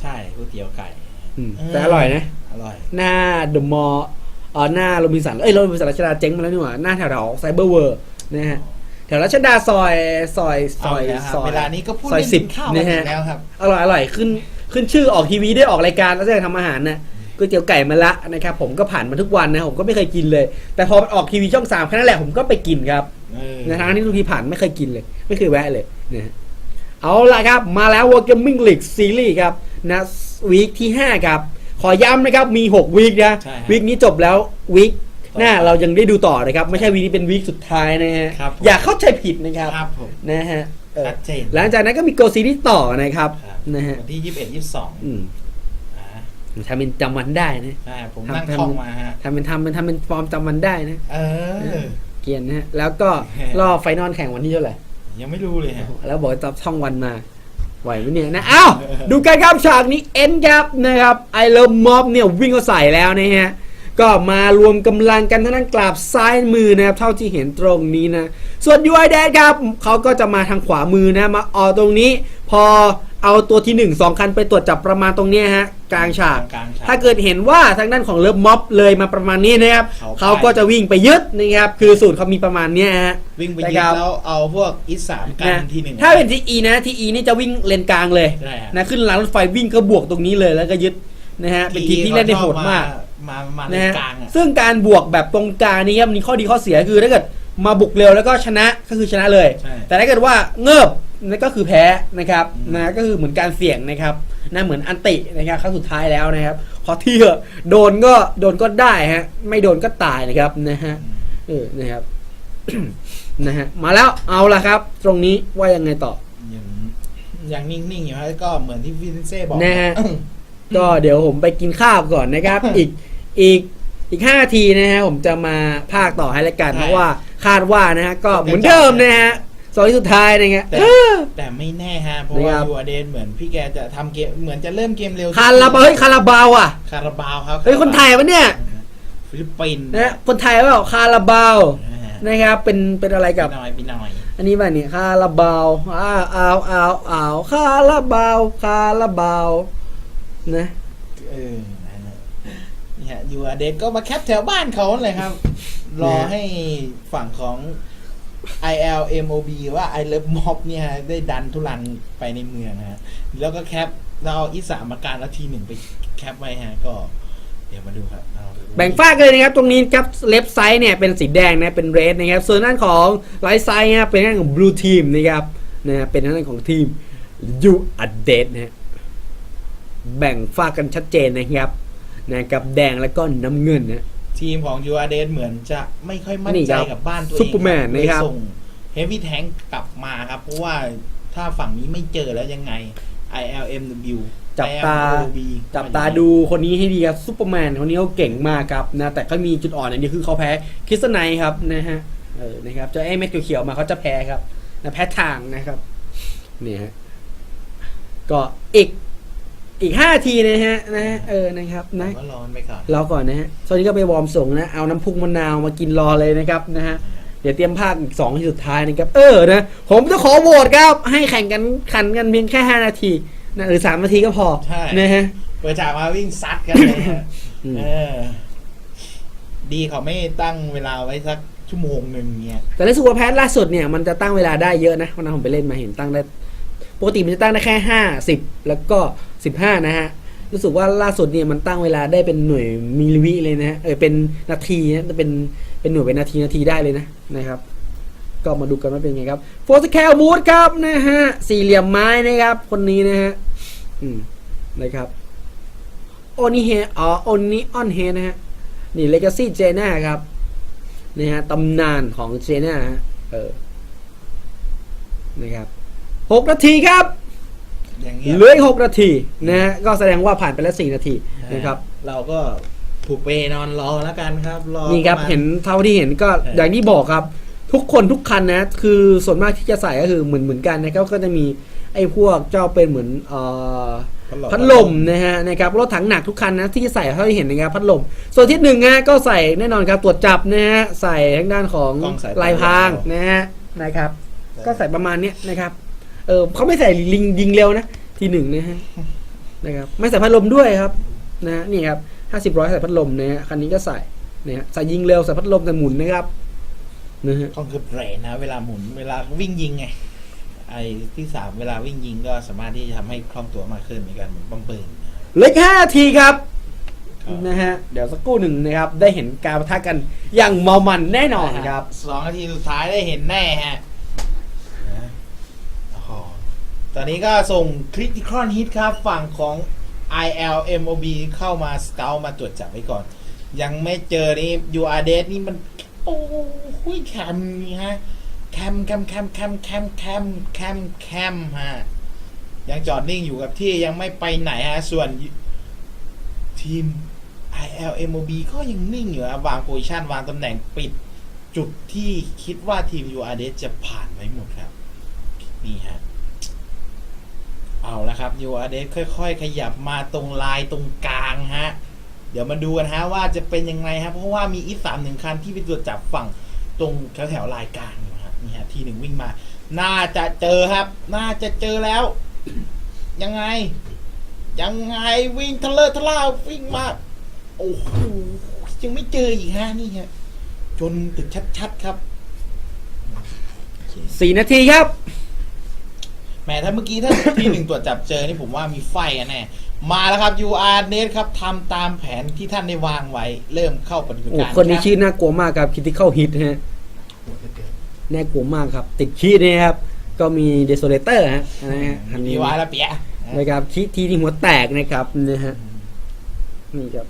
ใช่ก๋วยเตี๋ยวไก่อืมอืมแต่อร่อยนะ อร่อย หน้าเดอะมอลล์อ๋อหน้าโรบินสัน เอ้ยโรบินสันรัชดาเจ๊งมาแล้วนี่หว่า หน้าแถวๆไซเบอร์เวิร์นะฮะ แถวรัชดาซอยซอยซเอาอยอีกแล้วครับซอยเวลานี้ก็พูดซอยเรื่องสิบกินข้าวกันะนฮะ อีกแล้วครับ อร่อยอร่อยขึ้นขึ้นชื่อออกทีวีได้ออกรายการแล้วจะทำอาหารนะก๋วยเตี๋ยวไก่มาละนะครับผมก็ผ่านมาทุกวันนะผมก็ไม่เคยกินเลย แต่พอมันออกทีวีช่องสามแค่นั้นแหละผมก็ไปกินครับ เออในทางที่ทุกทีผ่านไม่เคยกินเลย ไม่เคยแวะเลยนะฮะเอาละครับ มาแล้ว World Gaming League Series ครับ นะวีคที่ 5 ครับ ขอย้ำนะครับมี 6 วีคนะใช่ครับวีคนี้จบแล้ววีคหน้าเรายังได้ดูต่อนะครับ ไม่ใช่วีคนี้เป็นวีคสุดท้ายนะฮะครับผม อย่าเข้าใจผิดนะครับครับผม นะฮะเออชัดเจนหลังจากนั้นก็มีโกซีรีส์ต่อนะครับครับนะฮะวันที่ยี่สิบเอ็ดยี่สิบสองอืมอ่าทำเป็นจำวันได้นะ ใช่ผมทำนั่งทำ ท่องมาฮะ ทำเป็นทำเป็นทำเป็นฟอร์มจำวันได้นะ เออ เกรียนนะฮะแล้วก็รอบไฟนอลแข่งวันที่เท่าไหร่ยังไม่รู้เลยฮะ แล้วบอกจะจับช่องวันมา ไหวไหมเนี่ยนะอ้าวดูกันครับฉากนี้เอ็นยับนะครับไอเลิฟม็อบเนี่ยวิ่งเข้าใส่แล้วนะฮะก็มารวมกำลังกันทั้งนั้นกราบซ้ายมือนะครับเท่าที่เห็นตรงนี้นะ ส่วนยูไอแดครับเขาก็จะมาทางขวามือนะมาออกตรงนี้ พอ เอาตัวที่ 1 2 คันไปตรวจจับประมาณตรงเนี้ยฮะกลางฉาก กลางฉากถ้าเกิดเห็นว่าทางด้านของเลิฟม็อบเลยมาประมาณนี้นะครับเขาไปเขาก็จะวิ่งไปยึดนะครับคือสูตรเขามีประมาณเนี้ยฮะ วิ่งไปนะยึครัดบแล้วเอาพวกอีสามกันนะทีหนึ่งถ้าเป็นทีอีนะทีอีนี่จะวิ่งเลนกลางเลยใช่ฮะนะขึ้นรางรถไฟวิ่งก็บวกตรงนี้เลยแล้วก็ยึดนะฮะเป็นทีมที่เล่นได้โหดมาก มามานะในฮะกลางอะซึ่งการบวกแบบตรงกลางนี้ครับมีข้อดีข้อเสียคือถ้าเกิด มาบุกเร็วแล้วก็ชนะก็คือชนะเลย ใช่แต่ถ้าเกิดว่าเงิบนั่นก็คือแพ้นะครับอืม นะก็คือเหมือนการเสี่ยงนะครับนะเหมือนอันตินะครับครั้งสุดท้ายแล้วนะครับพอที่โดนก็โดนก็ได้ฮะไม่โดนก็ตายนะครับนะฮะเออนะครับ นะฮะมาแล้วเอาละครับ ตรงนี้ว่ายังไงต่อ ยังยังนิ่งๆอยู่ฮะก็เหมือนที่ฟินเซ่บอกนะฮะ ก็เดี๋ยวผมไปกินข้าวก่อนนะครับ อีกอีกอีกห้านาทีนะฮะผมจะมาภาคต่อให้รายการใช่เพราะว่า คาดว่านะฮะก็เหมือนเดิมนะฮะสองที่สุดท้ายนะฮะแต่เออแต่ไม่แน่ฮะ เพราะนะคว่ารับ ยูอเดนเหมือนพี่แกจะทำเกมเหมือนจะเริ่มเกมเร็วคาราบาวเฮ้ยคาราบาวอะคาราบาวครับเฮ้ยคนไทยวะเนี่ยฟิลิปปินส์นะฮะคนไทยเปล่าคาราบาวนะฮะนะครับเป็นเป็นอะไรปีกับหน่อยปีหน่อย อันนี้แบบนี้คาราบาวอ้าวอ้าวอ้าวอ้าวคาราบาวคาราบาวนะ เออนั่นน่ะนี่ฮะยูอเดนก็มาแคปแถวบ้านเขาเลยครับ รอให้ฝั่งของ ILMOB ว่า I Love Mob เนี่ยฮะได้ดันทุลันไปในเมืองฮะ แล้วก็แคปเราเอาอีสามาการแล้วทีหนึ่งไปแคปไว้ฮะ ก็เดี๋ยวมาดูครับเอาดูแบ่งฝากเลยนะครับ ตรงนี้ครับเล็บไซด์เนี่ยเป็นสีแดงนะ เป็นเรดนะครับ ส่วนด้านของไลท์ไซด์นะครับเป็นด้านของบลูทีมนะครับนะฮะเป็นด้านของทีมยูอัดเดตนะฮะแบ่งฝากกันชัดเจนนะครับนะกับแดงแล้วก็น้ำเงินนะ ทีมของยูอาเดนเหมือนจะไม่ค่อยมั่นนี่ใจครับกับบ้านตัวเองซุปเปอร์แมนเลยนะครับส่งเฮฟวี่แทงกลับมาครับ เพราะว่าถ้าฝั่งนี้ไม่เจอแล้วยังไง ILMW จับตา ILMOB จับตาดูคนนี้ให้ดีครับซูเปอร์แมนคนนี้เขาเก่งมากครับนะแต่ก็มีจุดอ่อนอย่างเดียวคือเขาแพ้คริสไนครับนะฮะเออนะครับเจ้าไอ้เม็ดเขียวๆมาเขาจะแพ้ครับนะแพ้ทางนะครับนี่ฮะก็อีก อีกห้าทีนะฮะนะฮะเออนะครับผมนะก็ร้อนไปก่อนรอก่อนนะฮะตอนนี้ก็ไปวอร์มส่งนะเอาน้ำพุมะนาวมากินรอเลยนะครับนะฮะเดี๋ยวเตรียมภาคอีกสองที่สุดท้ายนะครับเออนะผมจะขอโหวตครับ ให้แข่งกันขันกันเพียงแค่5นาทีนะหรือ3นาทีก็พอใช่นะฮะเปิดฉากมาวิ่งซัดกันเลยฮะอืมเออ ดีเขาไม่ตั้งเวลาไว้สักชั่วโมงหนึ่งเนี่ยแต่ในสุขภาพล่าสุดเนี่ยมันจะตั้งเวลาได้เยอะนะวันนั้นผมไปเล่นมาเห็นตั้งได้ ปกติมันจะตั้งได้แค่5 10แล้วก็ 15 นะฮะ รู้สึกว่าล่าสุดเนี่ยมันตั้งเวลาได้เป็นหน่วยมิลลิวิเลยนะฮะเออเป็นนาทีนะเป็นเป็นหน่วยเป็นนาทีนาทีได้เลยนะนะครับ ก็มาดูกันว่าเป็นไงครับโฟร์สแคลมูดครับนะฮะสี่เหลี่ยมไม้นะครับ คนนี้นะฮะอืมนะครับโอนิเฮอ๋อโอนิออนเฮนะฮะนี่เลกาซี่เจน่าครับนะฮะตำนานของเจน่าฮะเออนะครับหกนาทีครับ อย่างเงี้ยเหลืออีกหกนาทีนะฮะก็แสดงว่าผ่านไปแล้วสี่นาทีนะครับเราก็ผูกเปนอนรอแล้วกันครับรอนี่ครับประมาณเห็นเท่าที่เห็นก็เอออย่างที่บอกครับ ทุกคนทุกคันนะ คือส่วนมากที่จะใส่ก็คือเหมือนเหมือนกันนะครับก็จะมีไอ้พวกเจ้าเป็นเหมือนเอ่อพัดลมนะฮะนะครับรถถังหนักทุกคันนะที่จะใส่เท่าที่เห็นนะครับพัดลม ส่วนที่หนึ่งฮะก็ใส่แน่นอนครับตรวจจับนะฮะใส่ทางด้านของกล้องสายตาลายพรางนะฮะนะครับ ก็ใส่ประมาณเนี้ยนะครับ เออเขาไม่ใส่ลิงยิงเร็วนะ ทีหนึ่งนะฮะนะครับไม่ใส่พัดลมด้วยครับนะฮะนี่ครับห้าสิบร้อยใส่พัดลมนะฮะคันนี้ก็ใส่นะฮะใส่ยิงเร็วใส่พัดลมแต่หมุนนะครับนะฮะก็คือเบรนนะ เวลาหมุนเวลาวิ่งยิงไงไอ้ที่สามเวลาวิ่งยิงก็สามารถที่จะทำให้คล่องตัวมากขึ้นในการหมุนป้อมปืนนะเหล็กห้านาทีครับครับนะฮะเดี๋ยวสักครู่หนึ่งนะครับ ได้เห็นการปะทะกันอย่างเมามันแน่นอนครับสองนาทีสุดท้ายได้เห็นแน่ฮะนะโอ้โหต อนนี้ก็ส่งคริติคอนฮิตครับ ฝั่งของ ILMOB เข้ามาสเกลมาตรวจจับไว้ก่อน ยังไม่เจอนี่ UR d นี่มัน โอ้โหแคมนี่ฮะแคมแคมแคมแคมแคมแคมแคมแคมฮะยังจอดนิ่งอยู่กับที่ยังไม่ไปไหนฮะ ส่วนทีม ILMOB ก็ยังนิ่งอยู่ฮะวางโพซิชันวางตำแหน่งปิดจุดที่คิดว่าทีม URD จะผ่านไว้หมดครับ นี่ฮะ เอาละครับ URD ค่อย ๆ ขยับมาตรงลายตรงกลางฮะ เดี๋ยวมาดูกันฮะว่าจะเป็นยังไงฮะ เพราะว่ามีอีสามหนึ่งคันที่ไปตรวจจับฝั่งตรงแถวๆลายกลางอยู่ฮะนี่ฮะทีหนึ่งวิ่งมา น่าจะเจอครับ น่าจะเจอแล้ว ยังไง ยังไงวิ่งทะเลอะทะล่าวิ่งมา โอ้โหยังไม่เจออีกฮะนี่ฮะจนตึกชัดๆครับสี่นาทีครับ แหมถ้าเมื่อกี้ถ้าทีหนึ่งตรวจจับเจอนี่ผมว่ามีไฟกันแน่มาแล้วครับ UR n e t ครับทำตามแผนที่ท่านได้วางไว้ เริ่มเข้าปฏิบัติโอ้การคนนี้รับชื่อน่ากลัวมากครับคิติเข้าฮิตฮะน่ากลัวมากครับ ติดขี้นี่ครับ ก็มีเดโซเลเตอร์ฮะนะฮะอันนี้มีวาแล้วเปียะนะครับขี้ทีที่หัวแตกนะครับนะฮะนี่ครับ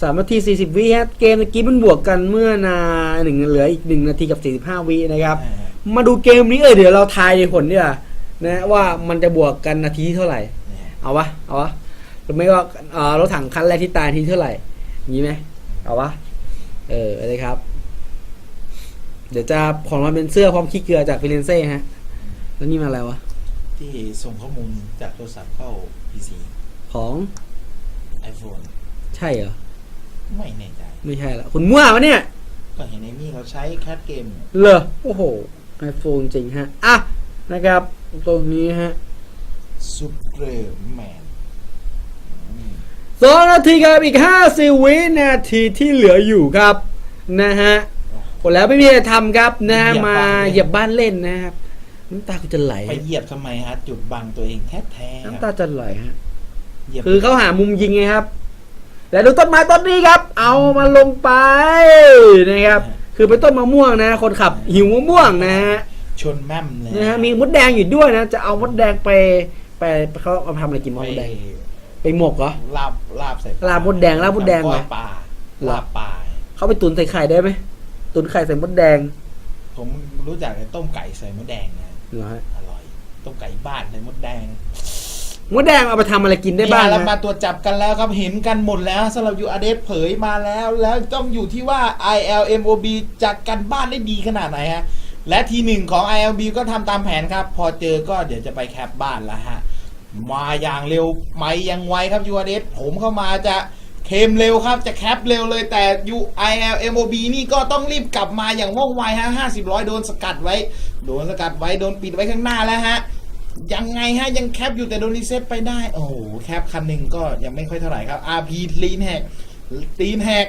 สามนาทีสี่สิบวิฮะเกมเมื่อกี้มันบวกกันเมื่อนาหนึ่งเหลืออีกหนึ่งนาทีกับสี่สิบห้าวินะครับอ่า มาดูเกมนี้เออเดี๋ยวเราทายผลดีกว่านะว่ามันจะบวกกันนาทีที่เท่าไหร่เนี่ยเอาวะเอาวะหรือไม่ก็เอ่อรถถังคันแรกที่ตายทีเท่าไหร่อย่างนี้ไหมเอาวะเออเลยครับ เดี๋ยวจะของมาเป็นเสื้อพร้อมขี้เกลือจากฟิเลนเซ่ฮะ แล้วนี่มาอะไรวะ ที่ส่งข้อมูลจากโทรศัพท์เข้า PC ของ iPhone ใช่เหรอ ไม่แน่ใจ ไม่ใช่ละคุณมั่ววะเนี่ย ก็เห็นในนี่เขาใช้แคสเกมอยู่เหรอ โอ้โห ไอโฟนจริงฮะ อะ นะครับตรงนี้ฮะซูเปอร์แมนสองนาทีครับอีกห้าสิบวินาทีที่เหลืออยู่ครับ นะฮะหมดแล้วไม่มีอะไรทำครับนะมาเหยียบบ้านเล่นนะครับน้ำตากูจะไหลไปเหยียบทำไมฮะ จุดบังตัวเองแท้ๆน้ำคตารับจะไหลฮะเหยียบคือเขาหามุมยิงไงครับ แล้วดูต้นไม้ต้นนี้ครับ เอามาลงไปนะครับ คือเป็นต้นมะม่วงนะ คนขับหิวมะม่วงนะฮะชนแม่มเลยนะฮะมีมดแดงอยู่ด้วยนะ จะเอามดแดงไปไปเขาเอาไปทำอะไรกินมไปดแดง ไปหมกเหรอลาบลาบใส่ลาบมดแดงลาบมดแดงเหรอลาบปลาเหรอลาบปลาเขาไปตุนใส่ไข่ได้ไหมตุนไข่ใส่มดแดง ผมรู้จักแต่ต้มไก่ใส่มดแดงนะเหรอฮะอร่อยต้มไก่บ้านใส่มดแดง มดแดงเอาไปทำอะไรกินได้บ้างเนี่ยเรามานะตรวจจับกันแล้วครับเห็นกันหมดแล้วสำหรับยูอาเดสเผยมาแล้วแล้วต้องอยู่ที่ว่า ILMOB จะกันบ้านได้ดีขนาดไหนฮะและทีหนึ่งของ ILB ก็ทำตามแผนครับ พอเจอก็เดี๋ยวจะไปแคปบ้านแล้วฮะ มาอย่างเร็วไม่ยังไวครับยูอาเดสผมเข้ามาจะเคมเร็วครับจะแคปเร็วเลยแต่ U ILMOB นี่ก็ต้องรีบกลับมาอย่างว่องไวฮะ50ร้อยโดนสกัดไว้ โดนสกัดไว้โดนปิดไว้ข้างหน้าแล้วฮะ ยังไงฮะ ยังแคปอยู่แต่โดนรีเซ็ตไปได้ โอ้โห แคปคันหนึ่งก็ยังไม่ค่อยเท่าไหร่ครับ RP ลีนแฮกตีนแฮก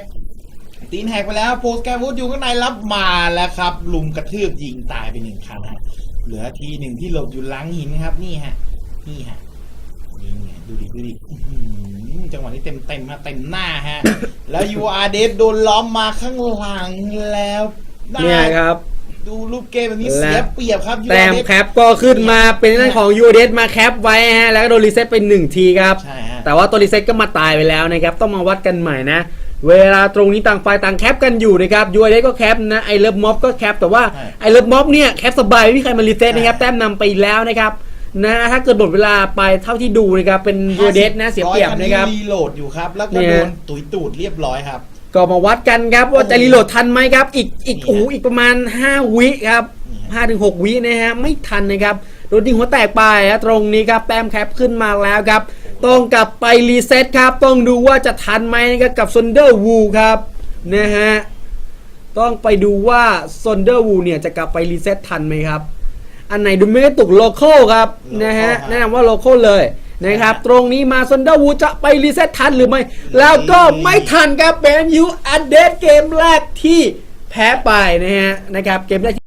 ตีนแฮกไปแล้วโพสแกวูดอยู่ข้างในรับมาแล้วครับ ลุมกระทืบยิงตายไปหนึ่งคันฮะเหลือทีหนึ่งที่หลบอยู่หลังหินครับ นี่ฮะ นี่ฮะนี่ไงดูดิดูดิจังหวะนี้เต็มเต็มๆฮะเต็มหน้าฮะ แล้ว UR d โดนล้อมมาข้างหลังแล้วเนี่ยครับ ดูรูปเกมแบบนี้เสียเปรียบครับ UR แต้มแคปก็ขึ้นมาเป็นนั่นของยูเดสมาแคปไว้ฮะแล้วก็โดนรีเซ็ตไปหนึ่งทีครับ ใช่ฮะ แต่ว่าตัวรีเซ็ตก็มาตายไปแล้วนะครับ ต้องมาวัดกันใหม่นะ เวลาตรงนี้ต่างฝ่ายต่างแคปกันอยู่นะครับยูเดสก็แคปนะไอเลิฟม็อบก็แคปแต่ว่าใช่ไอเลิฟม็อบเนี่ยแคปสบายไม่มีใครมารีเซ็ตนะครับ แต้มนำไปแล้วนะครับนะถ้าเกิดหมดเวลาไปเท่าที่ดูนะครับเป็นยูเดสนะเสียเปรียบนะครับรีโหลดอยู่ครับ แล้วก็เนี่ย โดนตุยตูดเรียบร้อยครับ ก็มาวัดกันครับว่าจะรีโหลดทันไหมครับ อีกอีกนี่ฮะโอ้โหอีกประมาณ 5 วิครับนี่ฮะห้าถึงหกวินะฮะไม่ทันนะครับโดนยิงหัวแตกไปฮะตรงนี้ครับแต้มแคปขึ้นมาแล้วครับ ต้องกลับไปรีเซ็ตครับ ต้องดูว่าจะทันไหมนะครับกับซนเดอร์วูครับนะฮะต้องไปดูว่าซนเดอร์วูเนี่ยจะกลับไปรีเซ็ตทันไหมครับ อันไหนดูไม่ได้ตุกโลเคอลครับ Local นะฮะครับแนะนำว่าโลเคอลเลย นะครับ ตรงนี้มาซันเดอร์วูจะไปรีเซ็ตทันหรือไม่ แล้วก็ไม่ทันครับแมนยูอัดเดตเกมแรกที่แพ้ไปนะฮะนะครับเกมแรก